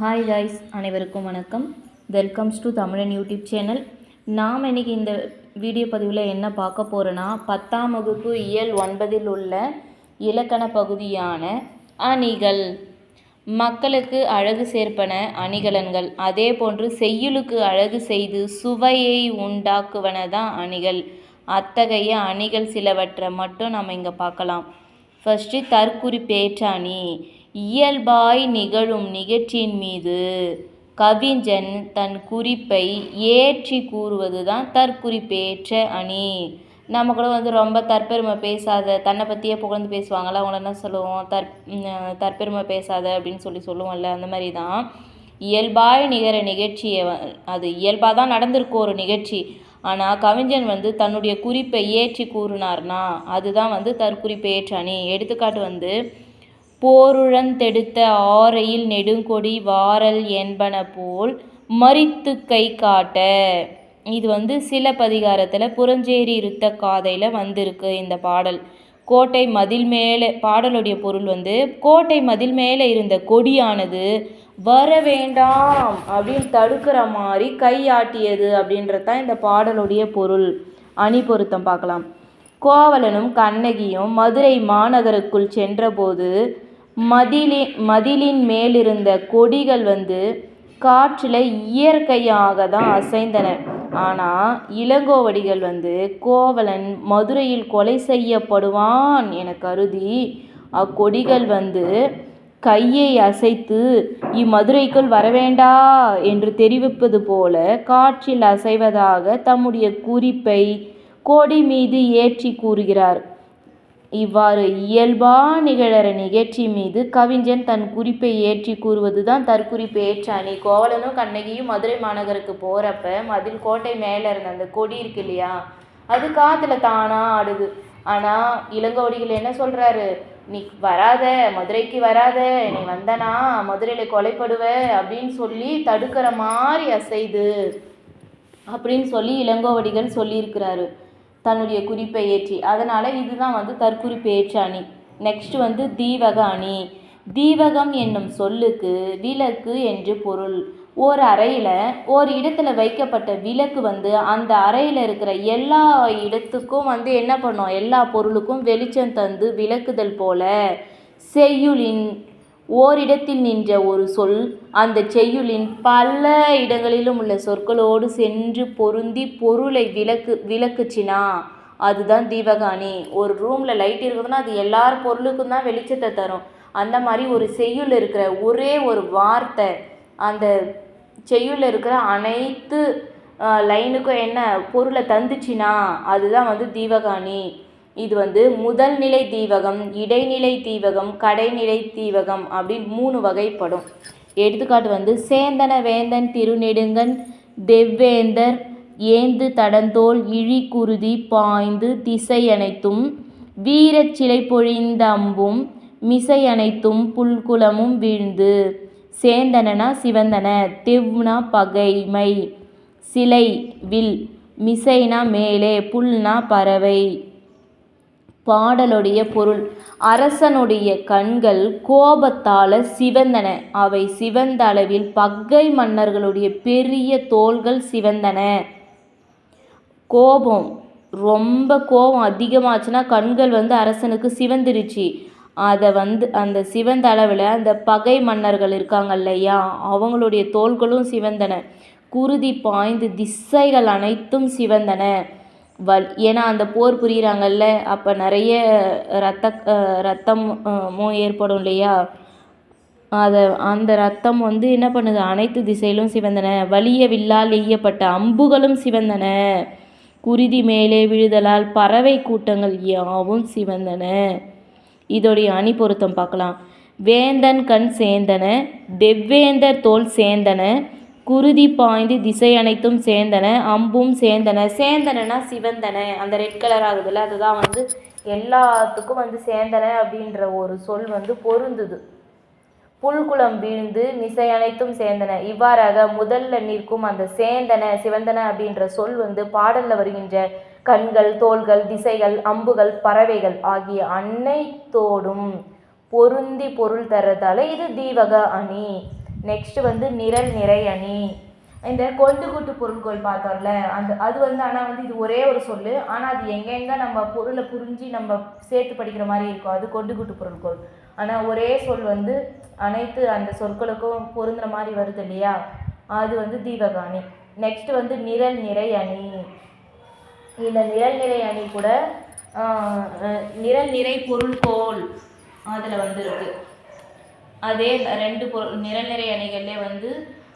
Hi guys அனைவருக்கும் வணக்கம். Welcomes to Tamizhan YouTube channel நாம் இன்றைக்கி இந்த வீடியோ பதிவில் என்ன பார்க்க போகிறோன்னா பத்தாம் வகுப்பு இயல் ஒன்பதில் உள்ள இலக்கண பகுதியான அணிகள். மக்களுக்கு அழகு சேர்ப்பன அணிகலன்கள். அதே போன்று செய்யுளுக்கு அழகு செய்து சுவையை உண்டாக்குவன தான் அணிகள். அத்தகைய அணிகள் சிலவற்றை மட்டும் நம்ம இங்கே பார்க்கலாம். ஃபஸ்ட்டு தற்குறிப்பேற்றாணி இயல்பாய் நிகழும் நிகழ்ச்சியின் மீது கவிஞன் தன் குறிப்பை ஏற்றி கூறுவது தான் தற்குறிப்பேற்ற அணி. நம்ம கூட வந்து ரொம்ப தற்பெருமை பேசாத தன்னை பற்றியே புகழ்ந்து பேசுவாங்கள்ல அவங்கள என்ன சொல்லுவோம்? தற் தற்பெருமை பேசாத அப்படின்னு சொல்லி சொல்லுவோம்ல அந்த மாதிரி தான் இயல்பாய் நிகர நிகழ்ச்சியை அது இயல்பாக தான் நடந்திருக்கும் ஒரு நிகழ்ச்சி. ஆனால் கவிஞன் வந்து தன்னுடைய குறிப்பை ஏற்றி கூறினார்னா அதுதான் வந்து தற்குறிப்பேற்ற அணி. எடுத்துக்காட்டு வந்து போருழந்தெடுத்த ஆரையில் நெடுங்கொடி வாரல் என்பன போல் மறித்து கை காட்ட. இது வந்து சிலப்பதிகாரத்தில் புறஞ்சேரி இருத்த காதையில் வந்திருக்கு இந்த பாடல். கோட்டை மதில் மேலே பாடலுடைய பொருள் வந்து கோட்டை மதில் மேலே இருந்த கொடியானது வர வேண்டாம் அப்படின்னு தடுக்கிற மாதிரி கையாட்டியது அப்படின்றது தான் இந்த பாடலுடைய பொருள். அணி பொருத்தம் பார்க்கலாம். கோவலனும் கண்ணகியும் மதுரை மாநகருக்குள் சென்றபோது மதிலி மதிலின் மேலிருந்த கொடிகள் வந்து காற்றில் இயற்கையாக தான் அசைந்தன. ஆனால் இளங்கோவடிகள் வந்து கோவலன் மதுரையில் கொலை செய்யப்படுவான் என கருதி அக்கொடிகள் வந்து கையை அசைத்து இம்மதுரைக்குள் வரவேண்டா என்று தெரிவிப்பது போல காற்றில் அசைவதாக தம்முடைய குறிப்பை கொடி மீது ஏற்றி கூறுகிறார். இவ்வாறு இயல்பா நிகழற நிகழ்ச்சி மீது கவிஞன் தன் குறிப்பை ஏற்றி கூறுவது தான் தற்குறிப்பு. ஏற்ற அணி கோவலனும் கண்ணகியும் மதுரை மாநகருக்கு போகிறப்ப மதில் கோட்டை மேலே இருந்த அந்த கொடி இருக்கு இல்லையா? அது காற்றுல தானாக ஆடுது. ஆனால் இளங்கோடிகள் என்ன சொல்கிறாரு நீ வராத மதுரைக்கு வராத நீ வந்தனா மதுரையில் கொலைப்படுவ அப்படின்னு சொல்லி தடுக்கிற மாதிரி அசைது அப்படின்னு சொல்லி இளங்கோவடிகள் சொல்லியிருக்கிறாரு. தன்னுடைய குறிப்பை ஏற்றி. அதனால் இதுதான் வந்து தற்குறிப்பு ஏற்ற அணி. நெக்ஸ்ட் வந்து தீவக அணி. தீவகம் என்னும் சொல்லுக்கு விளக்கு என்று பொருள். ஒரு அறையில் ஒரு இடத்துல வைக்கப்பட்ட விளக்கு வந்து அந்த அறையில் இருக்கிற எல்லா இடத்துக்கும் வந்து என்ன பண்ணும்? எல்லா பொருளுக்கும் வெளிச்சம் தந்து விளக்குதல் போல செய்யுளின் ஓரிடத்தில் நின்ற ஒரு சொல் அந்த செய்யுளின் பல இடங்களிலும் உள்ள சொற்களோடு சென்று பொருந்தி பொருளை விளக்கு விளக்குச்சினா அதுதான் தீபகாணி ஒரு ரூமில் லைட் இருக்குதுன்னா அது எல்லார் பொருளுக்கும் தான் வெளிச்சத்தை தரும். அந்த மாதிரி ஒரு செய்யுள் இருக்கிற ஒரே ஒரு வார்த்தை அந்த செய்யுள் இருக்கிற அனைத்து லைனுக்கும் என்ன பொருளை தந்துச்சுன்னா அதுதான் வந்து தீபகாணி இது வந்து முதல் நிலை தீவகம் இடைநிலை தீவகம் கடைநிலை தீவகம் அப்படின்னு மூணு வகைப்படும். எடுத்துக்காட்டு வந்து சேந்தன வேந்தன் திருநெடுங்கன் தெவ்வேந்தர் ஏந்து தடந்தோல் இழி குருதி பாய்ந்து திசை அனைத்தும் வீரச் சிலை பொழிந்த அம்பும் மிசை அனைத்தும் புல்குளமும் வீழ்ந்து சேந்தனனா சிவந்தன தெவ்னா பகைமை சிலை வில் மிசைனா மேலே புல்னா பறவை. பாடலுடைய பொருள். அரசனுடைய கண்கள் கோபத்தால் சிவந்தன. அவை சிவந்த அளவில் பகை மன்னர்களுடைய பெரிய தோள்கள் சிவந்தன. கோபம். ரொம்ப கோபம் அதிகமாச்சுன்னா கண்கள் வந்து அரசனுக்கு சிவந்துருச்சு. அதை வந்து அந்த சிவந்த அளவில் அந்த பகை மன்னர்கள் இருக்காங்க இல்லையா? அவங்களுடைய தோள்களும் சிவந்தன. குருதி பாய்ந்து திசைகள் அனைத்தும் சிவந்தன. வல் ஏன்னா அந்த போர் புரிகிறாங்கல்ல அப்போ நிறைய ரத்த ரத்தமும் ஏற்படும் இல்லையா? அதை அந்த ரத்தம் வந்து என்ன பண்ணுது? அனைத்து திசையிலும் சிவந்தன. வலிய வில்லால் எய்யப்பட்ட அம்புகளும் சிவந்தன. குருதி மேலே விழுதலால் பறவை கூட்டங்கள் யாவும் சிவந்தன. இதோடைய அணி பொருத்தம் பார்க்கலாம். வேந்தன் கண் சேந்தன தெவ்வேந்தர் தோல் சேந்தன குருதி பாய்ந்து திசை அனைத்தும் சேர்ந்தன அம்பும் சேர்ந்தன. சேர்ந்தனனா சிவந்தன. அந்த ரெட் கலர் ஆகுதுல்ல அதுதான் வந்து எல்லாத்துக்கும் வந்து சேர்ந்தன அப்படின்ற ஒரு சொல் வந்து பொருந்துது. புல்குளம் வீழ்ந்து மிசை அனைத்தும் சேர்ந்தன. இவ்வாறாக முதல்ல நிற்கும் அந்த சேந்தன சிவந்தன அப்படின்ற சொல் வந்து பாடல்ல வருகின்ற கண்கள் தோள்கள் திசைகள் அம்புகள் பறவைகள் ஆகிய அன்னைத்தோடும் பொருந்தி பொருள் தரதால இது தீவக அணி. நெக்ஸ்ட்டு வந்து நிரல் நிறை அணி. இந்த கொண்டு கூட்டு பொருட்கள் பார்த்தோம்ல அந்த அது வந்து ஆனால் வந்து இது ஒரே ஒரு சொல் ஆனால் அது எங்கெங்கே நம்ம பொருளை புரிஞ்சு நம்ம சேர்த்து படிக்கிற மாதிரி இருக்கும் அது கொண்டு கூட்டு பொருட்கள். ஆனால் ஒரே சொல் வந்து அனைத்து அந்த சொற்களுக்கும் பொருந்துற மாதிரி வருது இல்லையா? அது வந்து தீபகாணி. நெக்ஸ்ட்டு வந்து நிரல் நிறை அணி. இந்த நிரல் நிறை அணி கூட நிரல் நிறை பொருள்கோள் அதில் வந்து இருக்குது அதே ரெண்டு பொருள் நிரல் நிறை அணிகளிலே வந்து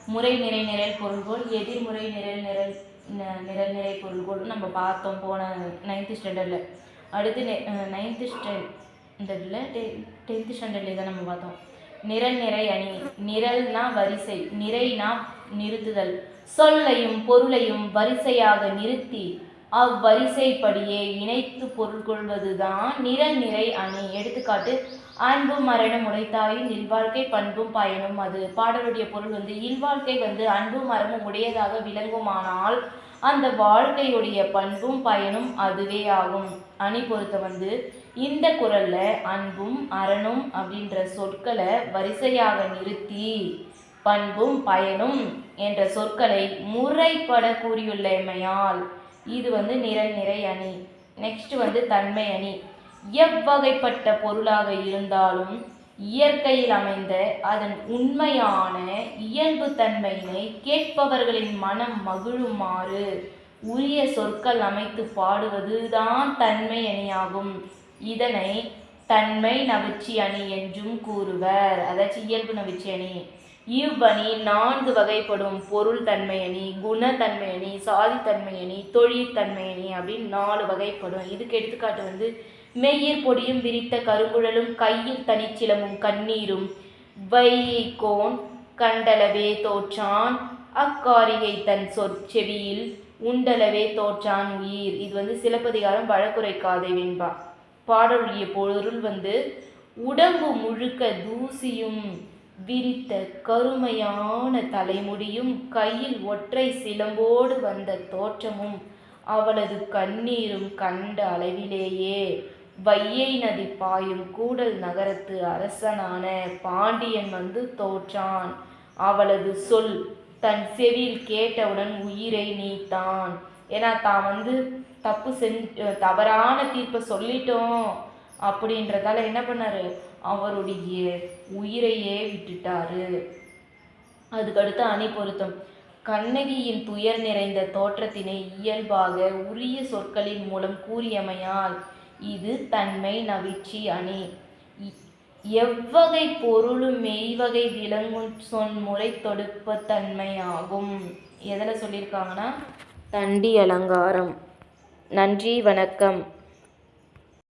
முறை நிறை நிரல் பொருள்கோள் எதிர்முறை நிரல் நிரல் ந- நிரல் நிறை பொருள்கோள் நம்ம பார்த்தோம் போன நைன்த்து ஸ்டாண்டர்டில் அடுத்து நைன்த்து ஸ்டாண்டர்டில் டெ டென்த்து ஸ்டாண்டர்ட்லேயே தான் நம்ம பார்த்தோம். நிரல் நிறை அணி நிரல்னா வரிசை நிறைனா நிறுத்துதல். சொல்லையும் பொருளையும் வரிசையாக நிறுத்தி அவ்வரிசைப்படியே இணைத்து பொருள் கொள்வதுதான் நிரல் நிறை அணி. எடுத்துக்காட்டு அன்பும் மரணம் உடைத்தாயின் இல்வாழ்க்கை பண்பும் பயனும். அது பாடலுடைய பொருள் வந்து இல்வாழ்க்கை வந்து அன்பும் மரமும் உடையதாக விளங்குமானால் அந்த வாழ்க்கையுடைய பண்பும் பயனும் அதுவே ஆகும். அணி பொறுத்த வந்து இந்த குரல்ல அன்பும் அரணும் அப்படின்ற சொற்களை வரிசையாக நிறுத்தி பண்பும் பயனும் என்ற சொற்களை முறைப்பட கூறியுள்ளமையால் இது வந்து நிறநிறை நிறை அணி. நெக்ஸ்ட் வந்து தன்மை அணி. எவ்வகைப்பட்ட பொருளாக இருந்தாலும் இயற்கையில் அமைந்த அதன் உண்மையான இயல்பு தன்மையினை கேட்பவர்களின் மனம் மகிழுமாறு உரிய சொற்கள் அமைத்து பாடுவதுதான் தன்மை அணியாகும். இதனை தன்மை நவிச்சி அணி என்றும் கூறுவர். அதாச்சும் இயல்பு நவிச்சி அணி. இவ்வணி நான்கு வகைப்படும் பொருள் தன்மையணி குணத்தன்மையணி சாதித்தன்மையணி அணி அப்படின்னு நாலு வகைப்படும். இதுக்கு எடுத்துக்காட்டு வந்து மெய்யிற் பொடியும் விரித்த கருங்குழலும் கையில் தனிச்சிலமும் கண்ணீரும் வைகோன் கண்டளவே தோற்றான் அக்காரிகை தன் சொற்செவியில் உண்டளவே தோற்றான் உயிர். இது வந்து சிலப்பதிகாரம் வழக்குரைக்காதை வெண்பா. பாடலுடைய பொருள் வந்து உடம்பு முழுக்க தூசியும் விரித்த கருமையான தலைமுடியும் கையில் ஒற்றை சிலம்போடு வந்த தோற்றமும் அவளது கண்ணீரும் கண்ட அளவிலேயே. வையை நதி பாயும் கூடல் நகரத்து அரசனான பாண்டியன் வந்து தோற்றான். அவளது சொல் தன் செவியில் கேட்டவுடன் உயிரை நீத்தான். ஏன்னா தான் வந்து தப்பு செஞ்சு தவறான தீர்ப்பை சொல்லிட்டோம். அப்படின்றதால என்ன பண்ணாரு? அவருடைய உயிரையே விட்டுட்டாரு. அதுக்கடுத்து அணி பொருத்தம். கண்ணகியின் துயர் நிறைந்த தோற்றத்தினை இயல்பாக உரிய சொற்களின் மூலம் கூறியமையால் இது தன்மை நவிச்சி அணி. எவ்வகை பொருளும் மெய்வகை விளங்கும் சொன்முறை தொடுப்ப தன்மையாகும் எதில் சொல்லியிருக்காங்கன்னா? தண்டி அலங்காரம். நன்றி வணக்கம்.